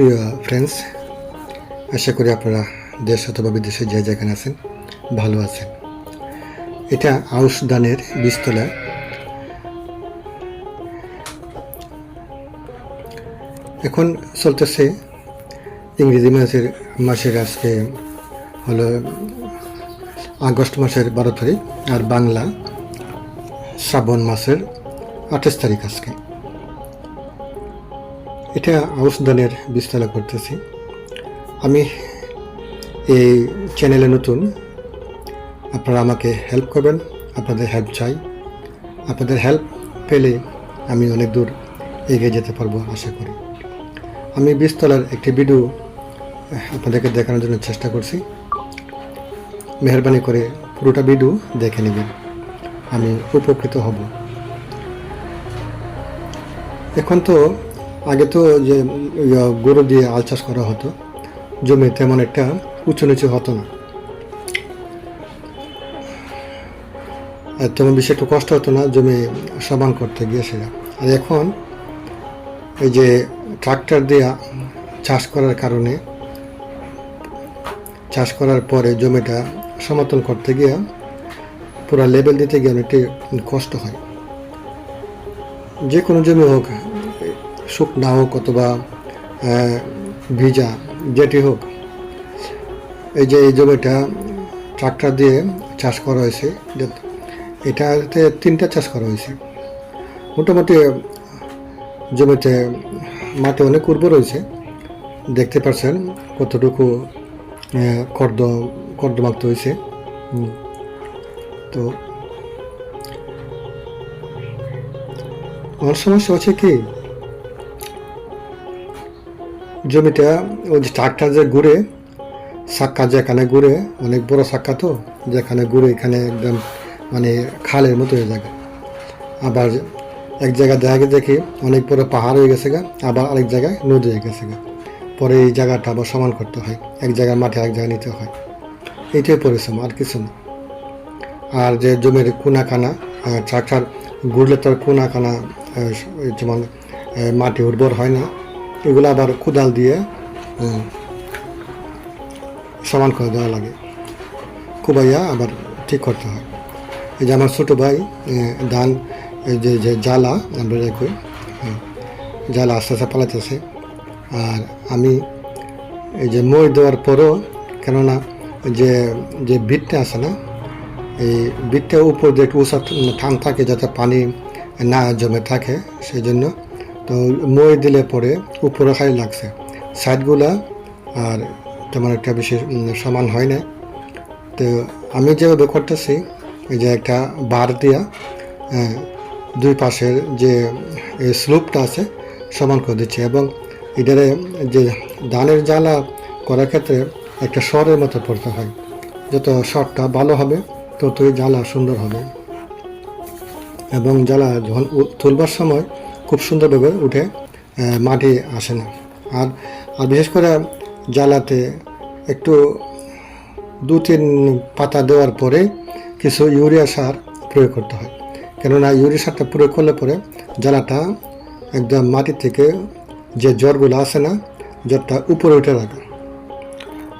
প্রিয় ফ্রেন্ডস আশা করি আপনারা দেশ অথবা বিদেশে যে যেখানে আছেন ভালো আছেন। এটা আউশ দানের বীজতলা। এখন চলতেছে ইংরেজি মাসের মাসের আজকে হলো আগস্ট মাসের বারো তারিখ আর বাংলা শ্রাবণ মাসের আঠাশ তারিখ আজকে। এটা আউসদানের বিস্তারা করতেছি। আমি এই চ্যানেলে নতুন। আপনারা আমাকে হেল্প করবেন, আপনাদের হেল্প চাই। আপনাদের হেল্প পেলে আমি অনেক দূর এগিয়ে যেতে পারব, আশা করি। আমি বিস্তলার একটি ভিডিও আপনাদেরকে দেখানোর জন্য চেষ্টা করছি। মেহরবানি করে পুরোটা ভিডিও দেখে নেবেন। আমি উপকৃত হব। এখন তো আগে তো যে গরু দিয়ে আল চাষ করা হতো, জমি তেমন একটা উঁচু নিচু হতো না। আর তেমন বেশি একটু কষ্ট হতো না জমি সমান করতে গিয়ে সেটা। আর এখন এই যে ট্রাক্টর দিয়ে চাষ করার কারণে, চাষ করার পরে জমিটা সমতল করতে গিয়ে পুরো লেভেল দিতে গিয়ে অনেকটাই কষ্ট হয়। যে কোনো জমি হোক শুকনা হোক অথবা ভিজা, যেটি হোক, এই যে এই জমিটা ট্রাক্টর দিয়ে চাষ করা হয়েছে এটাতে তিনটা চাষ করা হয়েছে। মোটামুটি জমিতে মাটি অনেক উর্বর রয়েছে দেখতে পাচ্ছেন কতটুকু কর্দ, কর্দমাক্ত হয়েছে। তো আমার সমস্যা হচ্ছে কি জমিটা ওই যে ট্রাক্টর যে ঘুরে, সাক্কা যেখানে ঘুরে, অনেক বড় সাক্ষা তো, যেখানে ঘুরে এখানে একদম মানে খালের মতো হয়ে যাবে আবার এক জায়গায় দেখা গেছে দেখি অনেক বড় পাহাড় হয়ে গেছে গা, আবার আরেক জায়গায় নদী হয়ে গেছে গা। পরে এই জায়গাটা আবার সমান করতে হয়, এক জায়গায় মাঠে আরেক জায়গায় নিতে হয়। এইটাই পরিশ্রম, আর কিছু না। আর যে জমির কোনা কানা ট্রাক্টর ঘুরলে তার কোনা কানা যেমন মাটি উর্বর হয় না। এগুলো আবার কোদাল দিয়ে সমান করে দেওয়া লাগে। কুবাইয়া আবার ঠিক করতে হয়। এই যে আমার ছোটো ভাই ধান যে যে জ্বালা আমরা কই হ্যাঁ, জ্বালা আস্তে আস্তে পালাতেছে আর আমি এই যে মই দেওয়ার পরও কেননা যে যে বিটটা আছে না এই বিটটার উপর যে একটু উষা ঠান থাকে যাতে পানি না জমে থাকে সেই জন্য তো মই দিলে পরে উপরে খাই লাগছে। সাইডগুলা আর তেমন একটা বেশি সমান হয় না তো আমি যেভাবে করতেছি যে একটা বার দিয়া দুই পাশের যে স্লুপটা আছে, সমান করে দিচ্ছি। এবং এটারে যে ধানের জ্বালা করার ক্ষেত্রে একটা স্বরের মতো পড়তে হয়। যত শটটা ভালো হবে, ততই জ্বালা সুন্দর হবে। এবং জ্বালা যখন তুলবার সময় খুব সুন্দরভাবে উঠে মাটি আসে না আর আর বিশেষ করে জ্বালাতে একটু দু তিন পাতা দেওয়ার পরে কিছু ইউরিয়া সার প্রয়োগ করতে হয়। কেননা ইউরিয়া সারটা প্রয়োগ করলে পরে জ্বালাটা একদম মাটি থেকে যে জ্বরগুলো আসে না জ্বরটা উপরে উঠে রাখে।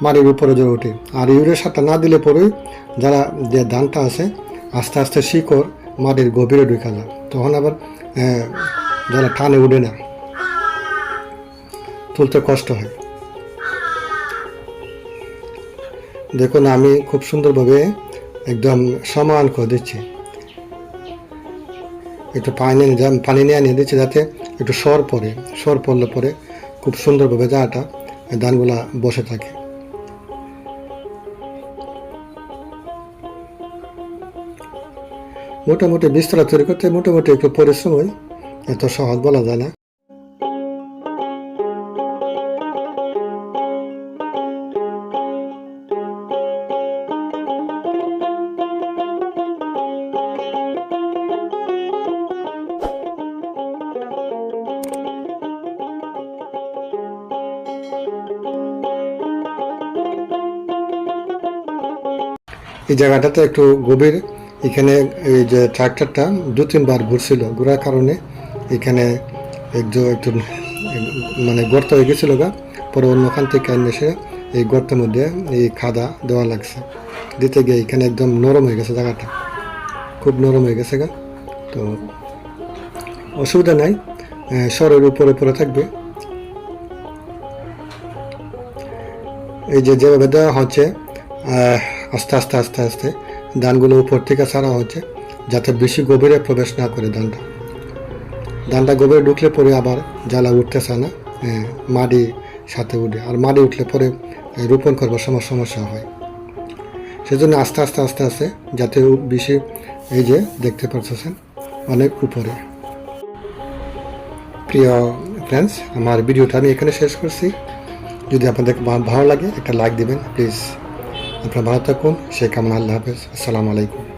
মাটির উপরে জ্বর ওঠে। আর ইউরিয়া সারটা না দিলে পরেই যারা যে ধানটা আছে, আস্তে আস্তে শিকড় মাটির গভীরে ঢুকে যায়। তখন আবার যারা টানে উঠে না। তুলতে কষ্ট হয়। দেখুন, আমি খুব সুন্দরভাবে একদম সমান করে দিচ্ছি। একটু পানি পানি নিয়ে নিয়ে দিচ্ছি যাতে একটু সর পড়ে, সর পড়লে পরে খুব সুন্দরভাবে জায়গাটা ধানগুলা বসে থাকে। মোটামুটি বিস্তরা তৈরি করতে মোটামুটি একটু পরিশ্রম হয়। এত সহজ বলা যায় না। এই জায়গাটাতে একটু গভীর, এখানে এই যে ট্রাক্টরটা দু তিনবার ঘুরছিল, ঘোরার কারণে এখানে একজন একটু মানে গর্ত হয়ে গেছিল গা। পরে অন্যখান থেকে এসে এই গর্তের মধ্যে এই খাদা দেওয়া লাগছে। দিতে গিয়ে এখানে একদম নরম হয়ে গেছে জায়গাটা। খুব নরম হয়ে গেছে গা। তো অসুবিধা নাই সরের উপরে উপরে থাকবে। এই যে যেভাবে দেওয়া হচ্ছে আস্তে আস্তে আস্তে আস্তে, ধানগুলো উপর থেকে ছাড়া হচ্ছে, যাতে বেশি গভীরে প্রবেশ না করে ধানটা। ধানটা গোবরে ঢুকলে পরে আবার জ্বালা উঠতেছে না মাটি সাথে উঠে। আর মাটি উঠলে পরে রোপণ করবার সময় সমস্যা হয়। সেজন্য আস্তে আস্তে আস্তে আস্তে যাতে বেশি, এই যে দেখতে পাচ্ছেন অনেক উপরে। প্রিয় ফ্রেন্ডস আমার ভিডিওটা আমি এখানে শেষ করছি। যদি আপনাদের ভালো লাগে, একটা লাইক দিবেন প্লিজ আপনারা ভালো থাকুন শেখ আমান আল্লাহ হাফেজ। আসসালামু আলাইকুম।